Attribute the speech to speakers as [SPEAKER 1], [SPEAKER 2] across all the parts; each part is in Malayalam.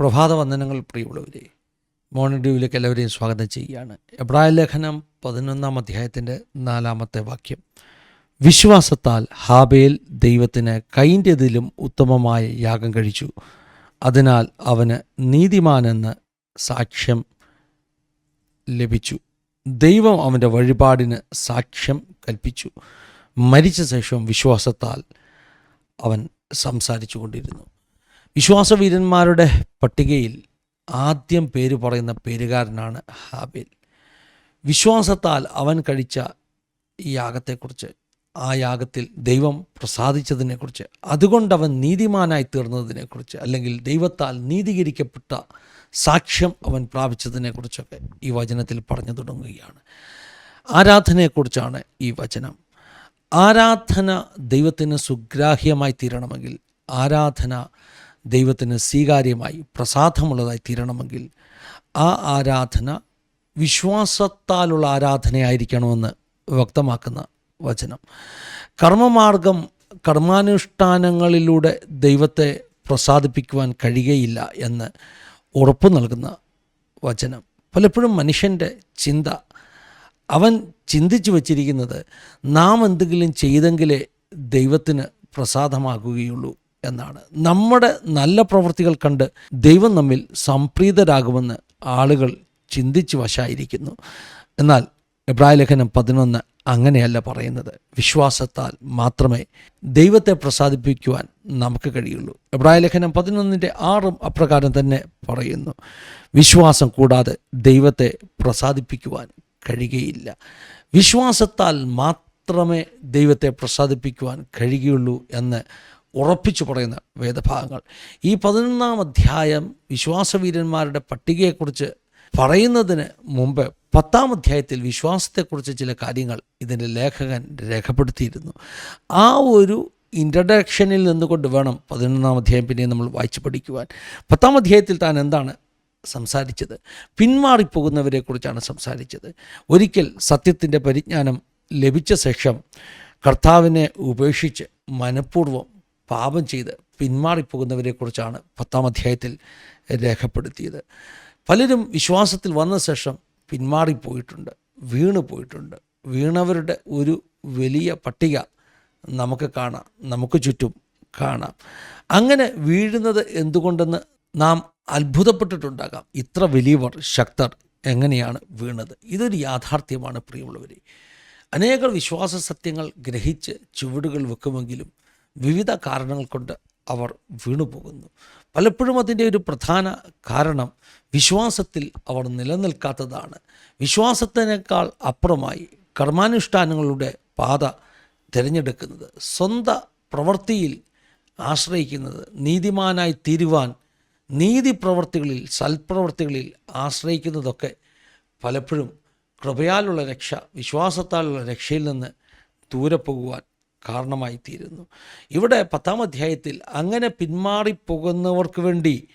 [SPEAKER 1] പ്രഭാത വന്ദനങ്ങൾ പ്രിയമുള്ളവരെ മോർണിംഗ് ഡ്യൂവിലേക്ക് എല്ലാവരെയും സ്വാഗതം ചെയ്യുകയാണ്. എബ്രായ ലേഖനം പതിനൊന്നാം അധ്യായത്തിന്റെ നാലാമത്തെ വാക്യം. വിശ്വാസത്താൽ ഹാബേൽ ദൈവത്തിന് കൈന്റെതിലും ഉത്തമമായ യാഗം കഴിച്ചു. അതിനാൽ അവന് നീതിമാനെന്ന് സാക്ഷ്യം ലഭിച്ചു. ദൈവം അവന്റെ വഴിപാടിന് സാക്ഷ്യം കൽപ്പിച്ചു. മരിച്ച ശേഷം വിശ്വാസത്താൽ അവൻ സംസാരിച്ചു കൊണ്ടിരുന്നു വിശ്വാസവീരന്മാരുടെ പട്ടികയിൽ ആദ്യം പേര് പറയുന്ന പേരുകാരനാണ് ഹാബിൽ. വിശ്വാസത്താൽ അവൻ കഴിച്ച ഈ യാഗത്തെക്കുറിച്ച് ആ യാഗത്തിൽ ദൈവം പ്രസാദിച്ചതിനെക്കുറിച്ച് അതുകൊണ്ട് അവൻ നീതിമാനായി തീർന്നതിനെക്കുറിച്ച് അല്ലെങ്കിൽ ദൈവത്താൽ നീതീകരിക്കപ്പെട്ട സാക്ഷ്യം അവൻ പ്രാപിച്ചതിനെക്കുറിച്ചൊക്കെ ഈ വചനത്തിൽ പറഞ്ഞു തുടങ്ങുകയാണ്. ആരാധനയെക്കുറിച്ചാണ് ഈ വചനം. ആരാധന ദൈവത്തിന് സുഗ്രാഹ്യമായി തീരണമെങ്കിൽ ആരാധന ദൈവത്തിന് സ്വീകാര്യമായി പ്രസാദമുള്ളതായി തീരണമെങ്കിൽ ആ ആരാധന വിശ്വാസത്താലുള്ള ആരാധനയായിരിക്കണമെന്ന് വ്യക്തമാക്കുന്ന വചനം. കർമ്മമാർഗം കർമാനുഷ്ഠാനങ്ങളിലൂടെ ദൈവത്തെ പ്രസാദിപ്പിക്കുവാൻ കഴിയുകയില്ല എന്ന് ഉറപ്പു നൽകുന്ന വചനം. പലപ്പോഴും മനുഷ്യന്റെ ചിന്ത അവൻ ചിന്തിച്ചു വച്ചിരിക്കുന്നത് നാം എന്തെങ്കിലും ചെയ്തെങ്കിലേ ദൈവത്തിന് പ്രസാദമാകുകയുള്ളൂ. എന്നാണ്. നമ്മുടെ നല്ല പ്രവൃത്തികൾ കണ്ട് ദൈവം നമ്മിൽ സംപ്രീതരാകുമെന്ന് ആളുകൾ ചിന്തിച്ച് വശായിരിക്കുന്നു. എന്നാൽ എബ്രാഹിം ലേഖനം പതിനൊന്ന് അങ്ങനെയല്ല പറയുന്നത്. വിശ്വാസത്താൽ മാത്രമേ ദൈവത്തെ പ്രസാദിപ്പിക്കുവാൻ നമുക്ക് കഴിയുള്ളൂ. എബ്രായ ലേഖനം പതിനൊന്നിന്റെ ആറും അപ്രകാരം തന്നെ പറയുന്നു. വിശ്വാസം കൂടാതെ ദൈവത്തെ പ്രസാദിപ്പിക്കുവാൻ കഴിയുകയില്ല. വിശ്വാസത്താൽ മാത്രമേ ദൈവത്തെ പ്രസാദിപ്പിക്കുവാൻ കഴിയുകയുള്ളൂ എന്ന് ഉറപ്പിച്ചു പറയുന്ന വേദഭാഗങ്ങൾ. ഈ പതിനൊന്നാം അധ്യായം വിശ്വാസവീരന്മാരുടെ പട്ടികയെക്കുറിച്ച് പറയുന്നതിന് മുമ്പ് പത്താം അധ്യായത്തിൽ വിശ്വാസത്തെക്കുറിച്ച് ചില കാര്യങ്ങൾ ഇതിന്റെ ലേഖകൻ രേഖപ്പെടുത്തിയിരുന്നു. ആ ഒരു ഇൻട്രഡക്ഷനിൽ നിന്നുകൊണ്ട് വേണം പതിനൊന്നാം അധ്യായം പിന്നെ നമ്മൾ വായിച്ചു പഠിക്കുവാൻ. പത്താം അധ്യായത്തിൽ താൻ എന്താണ് സംസാരിച്ചത്? പിന്മാറിപ്പോകുന്നവരെക്കുറിച്ചാണ് സംസാരിച്ചത്. ഒരിക്കൽ സത്യത്തിന്റെ പരിജ്ഞാനം ലഭിച്ച ശേഷം കർത്താവിനെ ഉപേക്ഷിച്ച് മനഃപൂർവം പാപം ചെയ്ത് പിന്മാറിപ്പോകുന്നവരെക്കുറിച്ചാണ് പത്താം അധ്യായത്തിൽ രേഖപ്പെടുത്തിയത്. പലരും വിശ്വാസത്തിൽ വന്ന ശേഷം പിന്മാറിപ്പോയിട്ടുണ്ട് വീണു പോയിട്ടുണ്ട്. വീണവരുടെ ഒരു വലിയ പട്ടിക നമുക്ക് കാണാം നമുക്ക് ചുറ്റും കാണാം. അങ്ങനെ വീഴുന്നത് എന്തുകൊണ്ടെന്ന് നാം അത്ഭുതപ്പെട്ടിട്ടുണ്ടാകാം. ഇത്ര വലിയവർ ശക്തർ എങ്ങനെയാണ് വീണത്? ഇതൊരു യാഥാർത്ഥ്യമാണ് പ്രിയമുള്ളവരെ. അനേകർ വിശ്വാസ സത്യങ്ങൾ ഗ്രഹിച്ച് ചുവടുകൾ വെക്കുമെങ്കിലും വിവിധ കാരണങ്ങൾ കൊണ്ട് അവർ വീണുപോകുന്നു. പലപ്പോഴും അതിന്റെ ഒരു പ്രധാന കാരണം വിശ്വാസത്തിൽ അവർ നിലനിൽക്കാത്തതാണ്. വിശ്വാസത്തിനേക്കാൾ അപ്പുറമായി കർമാനുഷ്ഠാനങ്ങളുടെ പാത തിരഞ്ഞെടുക്കുന്നത് സ്വന്തം പ്രവൃത്തിയിൽ ആശ്രയിക്കുന്നത് നീതിമാനായി തീരുവാൻ നീതി പ്രവൃത്തികളിൽ സൽപ്രവൃത്തികളിൽ ആശ്രയിക്കുന്നതൊക്കെ പലപ്പോഴും കൃപയാലുള്ള രക്ഷ വിശ്വാസത്താലുള്ള രക്ഷയിൽ നിന്ന് ദൂരെ പോകുവാൻ കാരണമായി തീരുന്നു ഇവിടെ പത്താം അധ്യായത്തിൽ അങ്ങനെ പിന്മാറിപ്പോകുന്നവർക്ക് വേണ്ടി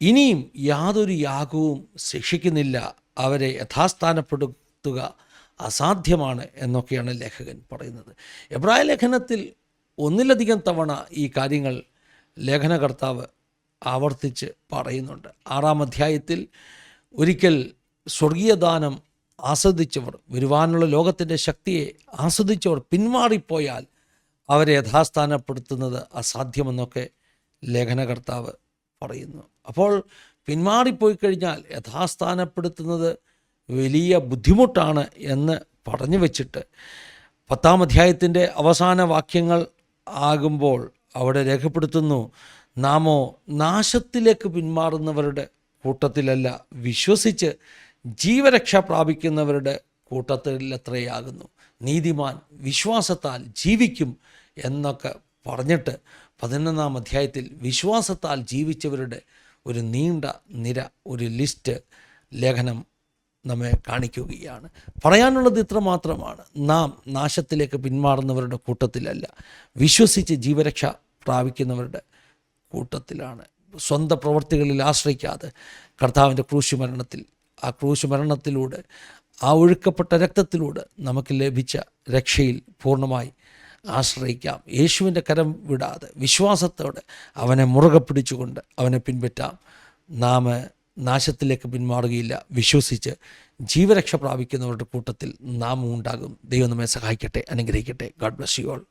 [SPEAKER 1] ഇനിയും യാതൊരു യാഗവും ശിക്ഷിക്കുന്നില്ല. അവരെ യഥാസ്ഥാനപ്പെടുത്തുക അസാധ്യമാണ് എന്നൊക്കെയാണ് ലേഖകൻ പറയുന്നത്. എബ്രായ ലേഖനത്തിൽ ഒന്നിലധികം തവണ ഈ കാര്യങ്ങൾ ലേഖനകർത്താവ് ആവർത്തിച്ച് പറയുന്നുണ്ട്. ആറാം അധ്യായത്തിൽ ഒരിക്കൽ സ്വർഗീയദാനം ആസ്വദിച്ചവർ വരുവാനുള്ള ലോകത്തിന്റെ ശക്തിയെ ആസ്വദിച്ചവർ പിന്മാറിപ്പോയാൽ അവരെ യഥാസ്ഥാനപ്പെടുത്തുന്നത് അസാധ്യമെന്നൊക്കെ ലേഖനകർത്താവ് പറയുന്നു. അപ്പോൾ പിന്മാറിപ്പോയി കഴിഞ്ഞാൽ യഥാസ്ഥാനപ്പെടുത്തുന്നത് വലിയ ബുദ്ധിമുട്ടാണ് എന്ന് പറഞ്ഞു വച്ചിട്ട് പത്താം അധ്യായത്തിന്റെ അവസാന വാക്യങ്ങൾ ആകുമ്പോൾ അവിടെ രേഖപ്പെടുത്തുന്നു നാമോ നാശത്തിലേക്ക് പിന്മാറുന്നവരുടെ കൂട്ടത്തിലല്ല വിശ്വസിച്ച് ജീവരക്ഷ പ്രാപിക്കുന്നവരുടെ കൂട്ടത്തിലത്രയാകുന്നു. നീതിമാൻ വിശ്വാസത്താൽ ജീവിക്കും എന്നൊക്കെ പറഞ്ഞിട്ട് പതിനൊന്നാം അധ്യായത്തിൽ വിശ്വാസത്താൽ ജീവിച്ചവരുടെ ഒരു നീണ്ട നിര ഒരു ലിസ്റ്റ് ലേഖനം നമ്മെ കാണിക്കുകയാണ്. പറയാനുള്ളത് ഇത്ര മാത്രമാണ് നാം നാശത്തിലേക്ക് പിന്മാറുന്നവരുടെ കൂട്ടത്തിലല്ല വിശ്വസിച്ച് ജീവരക്ഷ പ്രാപിക്കുന്നവരുടെ കൂട്ടത്തിലാണ്. സ്വന്തം പ്രവൃത്തികളിൽ ആശ്രയിക്കാതെ കർത്താവിന്റെ ക്രൂശുമരണത്തിൽ ആ ക്രൂശുമരണത്തിലൂടെ ആ ഒഴുക്കപ്പെട്ട രക്തത്തിലൂടെ നമുക്ക് ലഭിച്ച രക്ഷയിൽ പൂർണമായി ആശ്രയിക്കാം. യേശുവിന്റെ കരം വിടാതെ വിശ്വാസത്തോടെ അവനെ മുറുകെ പിടിച്ചുകൊണ്ട് അവനെ പിൻപറ്റാം. നാം നാശത്തിലേക്ക് പിന്മാറുകയില്ല. വിശ്വസിച്ച് ജീവരക്ഷ പ്രാപിക്കുന്നവരുടെ കൂട്ടത്തിൽ നാം ഉണ്ടാകും ദൈവം നമ്മെ സഹായിക്കട്ടെ. അനുഗ്രഹിക്കട്ടെ. God bless you all